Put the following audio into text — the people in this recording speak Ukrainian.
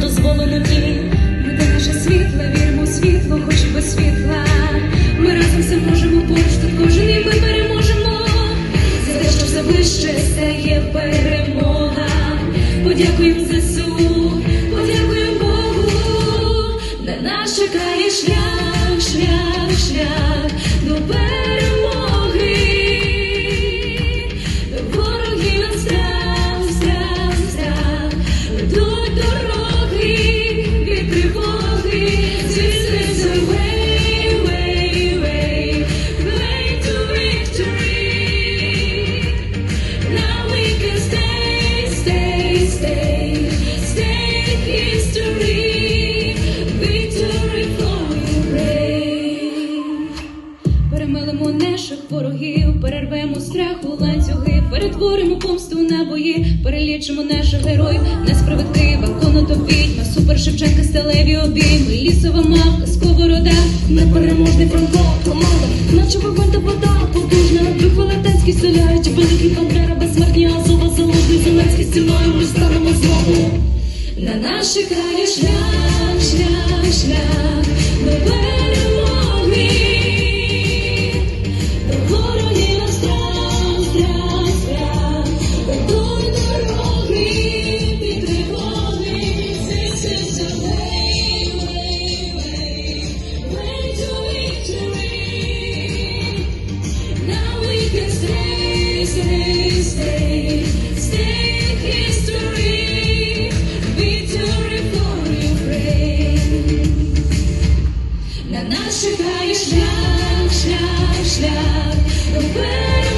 дозволено ні, ми наше світло, віримо світло, хоч без світла. Ми разом все можемо поруч тут кожен і ми переможемо. За те, що все ближче стає перемога. Подякуємо за. Ворогів, перервемо страх у ланцюги, перетворимо помсту на бої, перелічимо наших героїв, несправедлива, конотопіть, на супер Шевченка сталеві обійми, лісова мавка, сковорода, непереможний франко, команда, наче вогонь та вода, потужна, дух велетенський селяють, великий Бандера, безсмертні Азова, залужний Зеленський, стіною ми станемо знову. На наших крає шлях, шукаю шлях, шлях, шлях.